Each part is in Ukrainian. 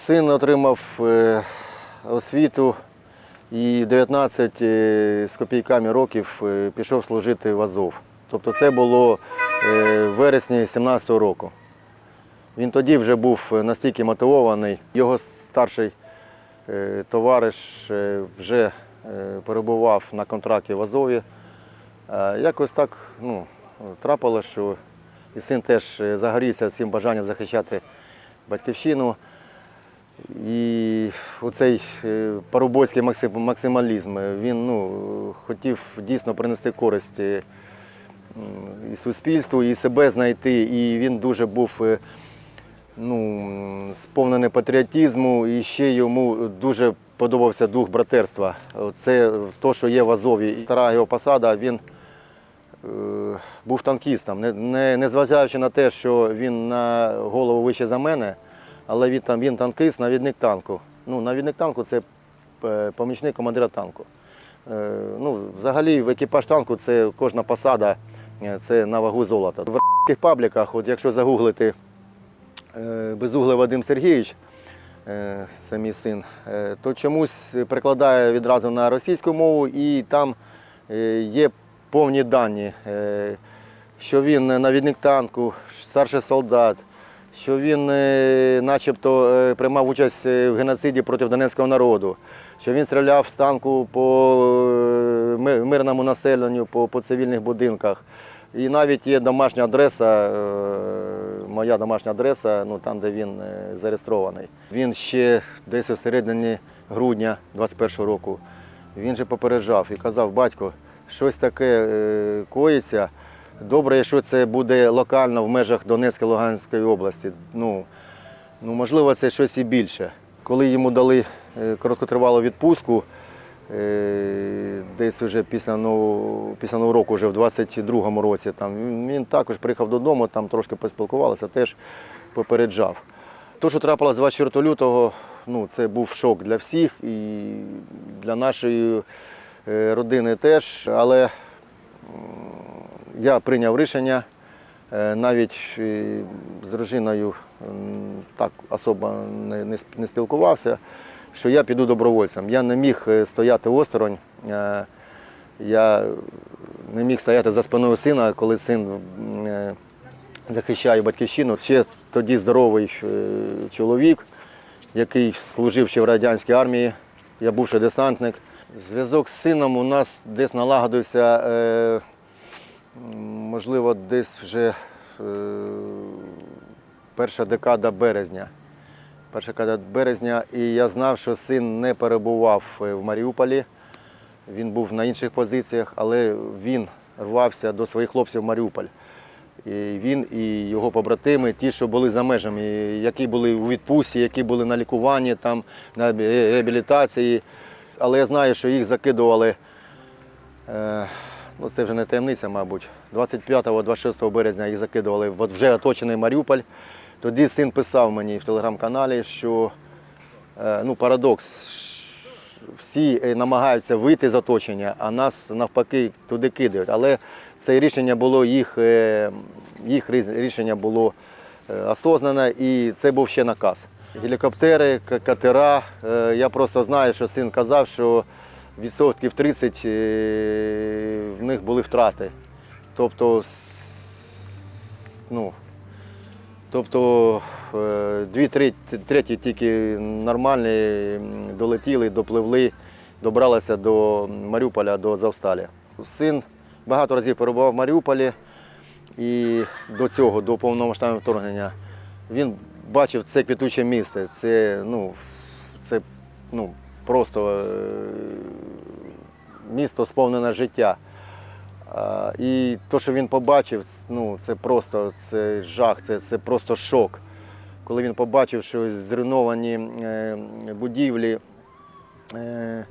Син отримав е, освіту і 19 е, з копійками років е, пішов служити в Азов. Тобто це було в вересні 17-го року. Він тоді вже був настільки мотивований. Його старший товариш вже перебував на контракті в Азові. Якось так ну, трапило, що і син теж загорівся всім бажанням захищати батьківщину. І оцей е, парубойський максим- максималізм, е, він ну, хотів дійсно принести користь е, і суспільству, і себе знайти. І він дуже був ну, сповнений патріотизму, і ще йому дуже подобався дух братерства. Це те, що є в Азові. Стара його посада, він був танкістом. Не, не, незважаючи на те, що він на голову вище за мене, але він, там, він танкист, навідник танку. Ну, навідник танку це е, помічник командира танку. Е, Ну, взагалі, в екіпаж танку це кожна посада е, це на вагу золота. В російських пабліках, от якщо загуглити Безуглий Вадим Сергійович, це мій син, то чомусь перекладає відразу на російську мову і там є повні дані, що він навідник танку, старший солдат, що він е, начебто е, приймав участь е, в геноциді проти донецького народу, що він стріляв з танку по мирному населенню, по, по цивільних будинках. І навіть є домашня адреса, моя домашня адреса, ну там, де він зареєстрований. Він ще десь у середині грудня 21-го року. Він же попереджав і казав, батько, щось таке коїться. Добре, якщо це буде локально в межах Донецької Луганської області. Ну, ну, можливо, це щось і більше. Коли йому дали е, короткотривалу відпустку, е, десь вже після нового, після нового року, вже в 22-му році, там, він- також приїхав додому, там трошки поспілкувалися, теж попереджав. Те, що трапилося 24 лютого, ну, це був шок для всіх і для нашої е, родини теж. Але я прийняв рішення, е, навіть е, з дружиною так особо не, не сп- не спілкувався, що я піду добровольцем. Я не міг е, стояти осторонь. Я не міг стояти за спиною сина, коли син захищає батьківщину. Ще тоді здоровий чоловік, який служив ще в радянській армії. Я бувший десантник. Зв'язок з сином у нас десь налагодився, можливо, десь вже е, перша декада березня. Перша декада березня, і я знав, що син не перебував е, в Маріуполі. Він був на інших позиціях, але він рвався до своїх хлопців в Маріуполь. І він і його побратими, ті, що були за межами, які були у відпустці, які були на лікуванні, там, на реабілітації. Але я знаю, що їх закидували, е, ну це вже не таємниця, мабуть. 25-26 березня їх закидували в вже оточений Маріуполь. Тоді син писав мені в телеграм-каналі, що е, ну, парадокс. Всі е, намагаються вийти з оточення, а нас навпаки туди кидають. Але це рішення було їх, е, їх рішення було осознане і це був ще наказ. Гелікоптери, катера. Я просто знаю, що син казав, що відсотків 30 е, в них були втрати. Тобто, ну, Тобто е, дві треті тільки нормальні долетіли, допливли, добралися до Маріуполя, до Завсталі. Син багато разів перебував в Маріуполі і до цього, до повномасштабного вторгнення, він бачив це квітуче місце. Це, ну, це ну, просто е, місто сповнене життя. І те, що він побачив, ну, це просто це жах, це, це просто шок. Коли він побачив, що зруйновані е, будівлі, е,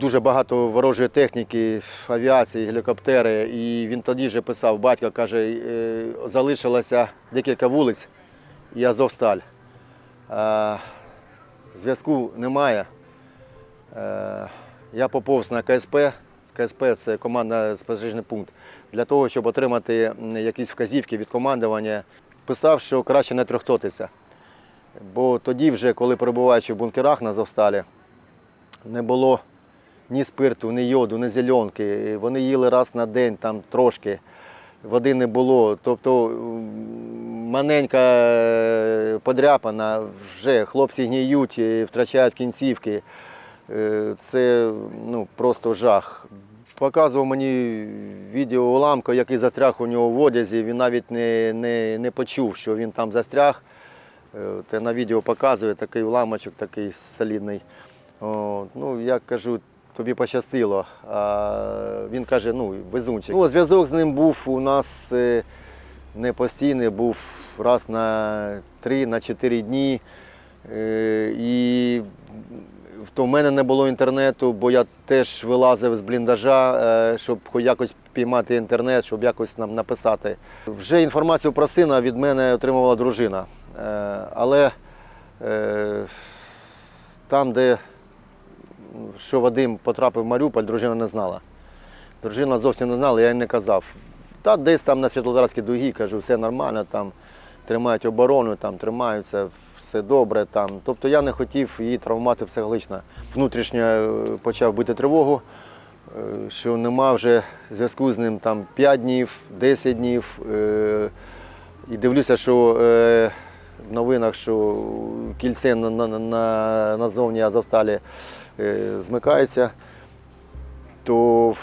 дуже багато ворожої техніки, авіації, гелікоптери. І він тоді вже писав, батько каже, залишилося декілька вулиць і Азовсталь. Зв'язку немає. Е, Я поповз на КСП. КСП це командна спостережний пункт. Для того, щоб отримати якісь вказівки від командування, писав, що краще не трьохтотися. Бо тоді, вже, коли перебуваючи в бункерах на Завсталі, не було ні спирту, ні йоду, ні зеленки. Вони їли раз на день там трошки, води не було. Тобто м, маленька е, подряпана, вже хлопці гніють, втрачають кінцівки. Е, Це ну, просто жах. Показував мені відео уламка, який застряг у нього в одязі. Він навіть не, не, не почув, що він там застряг. Те на відео показує такий уламочок, такий солідний. О, ну, я кажу, тобі пощастило. А він каже, ну, везунчик. Ну, зв'язок з ним був у нас е, не постійний, був раз на три, на чотири дні. Е, І то в мене не було інтернету, бо я теж вилазив з бліндажа, е, щоб хоч якось піймати інтернет, щоб якось нам написати. Вже інформацію про сина від мене отримувала дружина. Але там, де що Вадим потрапив в Маріуполь, дружина не знала. Дружина зовсім не знала, я їй не казав. Та десь там на Світлодарській дугі, кажу, все нормально, там тримають оборону, там тримаються, все добре. Там. Тобто я не хотів її травмувати психологічно. Внутрішньо е, почав бити тривогу, е, що нема вже зв'язку з ним там 5 днів, 10 днів. Е, І дивлюся, що в новинах, що кільце на, на, на, назовні Азовсталі змикається, то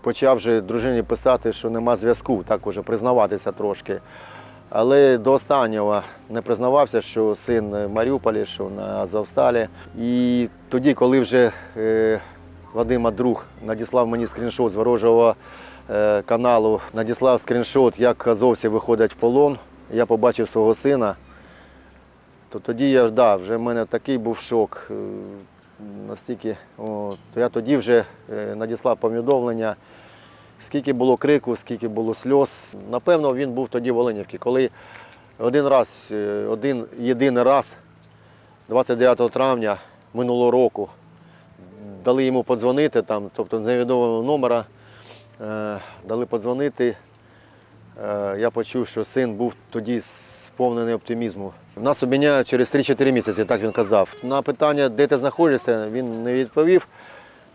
почав вже дружині писати, що нема зв'язку, так уже признаватися трошки. Але до останнього не признавався, що син в Маріуполі, що на Азовсталі. І тоді, коли вже е, Вадима друг надіслав мені скріншот з ворожого е, каналу, надіслав скріншот, як азовці виходять в полон, я побачив свого сина, то тоді я да, вже в мене такий був шок. е, Настільки, о, то я тоді вже е, надіслав повідомлення, скільки було крику, скільки було сльоз. Напевно, він був тоді в Оленівці, коли один раз, е, один єдиний раз, 29 травня минулого року, дали йому подзвонити, там, тобто з невідомого номера, дали подзвонити. Е, Я почув, що син був тоді сповнений оптимізму. Нас обміняють через 3-4 місяці, так він казав. На питання, де ти знаходишся, він не відповів.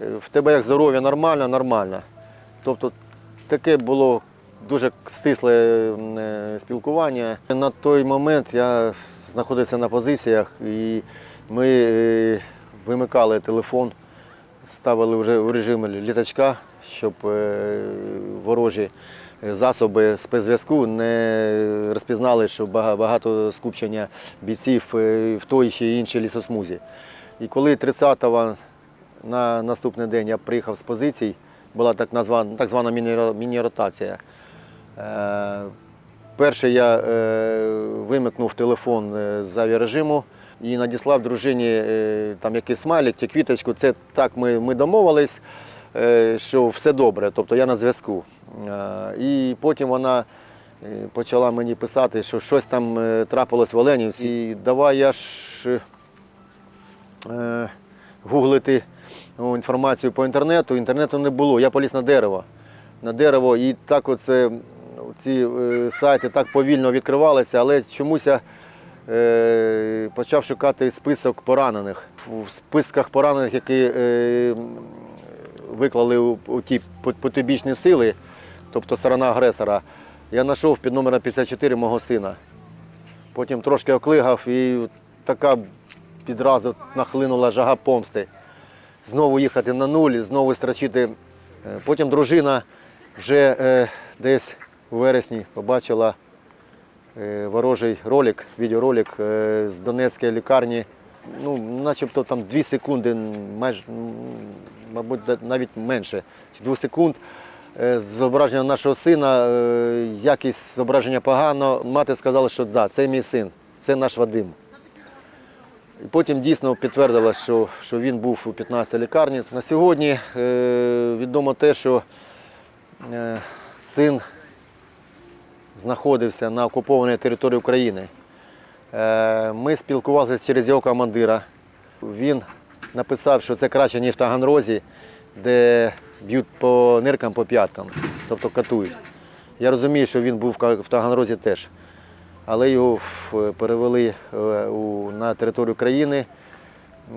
Е, В тебе як здоров'я нормально, нормально. Тобто таке було дуже стисле е, спілкування. На той момент я знаходився на позиціях і ми вимикали телефон, ставили вже у режим літачка, щоб ворожі засоби спецзв'язку не розпізнали, що багато скупчення бійців е, в той чи іншій лісосмузі. І коли 30-го на наступний день я приїхав з позицій, була так, названа, так звана міні- міні-ротація. Е, Перше я е, вимикнув телефон з авіарежиму і надіслав дружині там якийсь смайлик чи квіточку. Це так ми, ми домовились, що все добре, тобто я на зв'язку. Е, І потім вона е, почала мені писати, що щось там е, трапилось в Оленівці. І давай я ж е, гуглити інформацію по інтернету. Інтернету не було. Я поліз на дерево. На дерево, і так оце ці е, сайти так повільно відкривалися, але чомусь я е, почав шукати список поранених. В списках поранених, які е, виклали у, у ті потибічні сили, тобто сторона агресора, я знайшов під номером 54 мого сина. Потім трошки оклигав і така відразу нахлинула жага помсти. Знову їхати на нуль, знову страчити. Е, Потім дружина вже е, десь у вересні побачила е, ворожий ролик, відеоролик е, з Донецької лікарні. Ну, начебто там 2 секунди, майже, мабуть, навіть менше, 2 секунд. Е, Зображення нашого сина, е, якість зображення погано. Мати сказала, що да, це мій син, це наш Вадим. І потім дійсно підтвердила, що, що він був у 15-й лікарні. На сьогодні е, відомо те, що син знаходився на окупованій території України. Ми спілкувалися через його командира. Він написав, що це краще, ніж в Таганрозі, де б'ють по ниркам, по п'яткам, тобто катують. Я розумію, що він був в Таганрозі теж. але його перевели е, на територію країни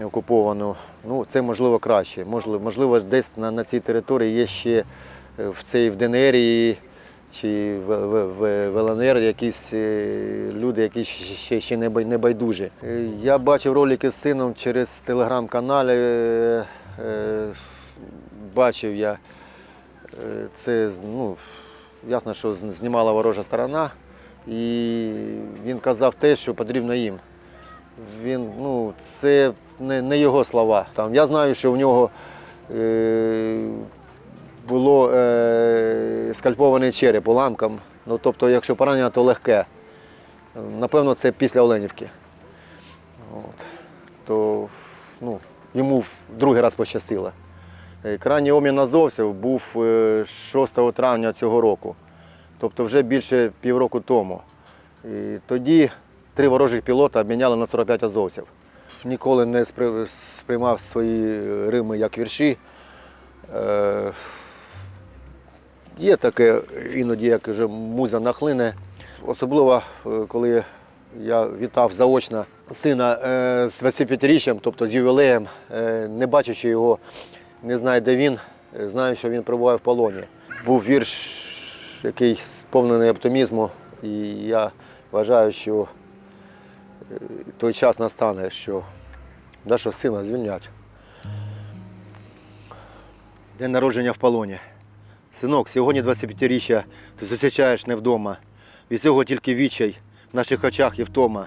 окуповану. Ну, це можливо краще. Можливо, десь на, на цій території є ще е, в цій в ДНР і- чи в, в, в, в ЛНР якісь е, люди, які ще, ще не, бай- не байдужі. Е, Я бачив ролики з сином через телеграм-канал. е, Бачив я. Це ну, ясно, що знімала ворожа сторона. І він казав те, що потрібно їм. Він, ну, це не, не його слова. Там, я знаю, що в нього було е, скальпований череп уламком. Ну, тобто, якщо поранення, то легке. Напевно, це після Оленівки. От. То ну, йому другий раз пощастило. Е, Крайній обмін азовців був е, 6 травня цього року, тобто вже більше півроку тому. І тоді три ворожих пілота обміняли на 45 азовців. Ніколи не сприймав свої рими як вірші. Є таке іноді, як вже муза нахлине. Особливо, е, коли я вітав заочно сина е, з 25-річчям, тобто з ювілеєм, е, не бачачи його, не знаю, де він, знаю, що він перебуває в полоні. Був вірш, який сповнений оптимізму, і я вважаю, що той час настане, що нашого сина звільнять. День народження в полоні. Синок, сьогодні 25-річчя, ти зустрічаєш не вдома. Від цього тільки відчай, в наших очах і втома.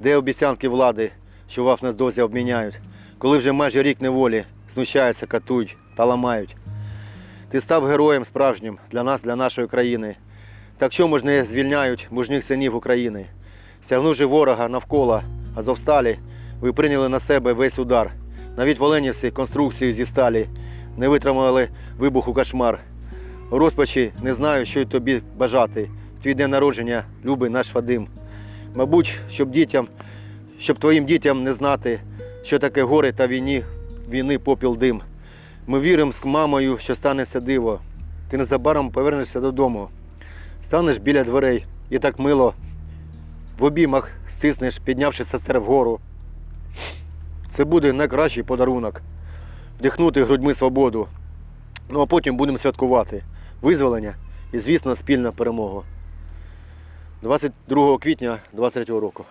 Де обіцянки влади, що вас на дозі обміняють, коли вже майже рік неволі знущаються, катують та ламають. Ти став героєм справжнім для нас, для нашої країни. Так чому ж не звільняють мужніх синів України? Сягнувши ворога навколо Азовсталі, ви прийняли на себе весь удар. Навіть в Оленівці конструкцію зі сталі не витримали вибуху кошмар. У розпачі не знаю, що й тобі бажати. В Твій день народження, любий наш Вадим. Мабуть, щоб дітям, щоб твоїм дітям не знати, що таке горе та війні, війни попіл дим. Ми віримо з мамою, що станеться диво. Ти незабаром повернешся додому. Станеш біля дверей і так мило в обіймах стиснеш, піднявши сестер вгору. Це буде найкращий подарунок вдихнути грудьми свободу. Ну а потім будемо святкувати визволення і, звісно, спільна перемога 22 квітня 2023 року.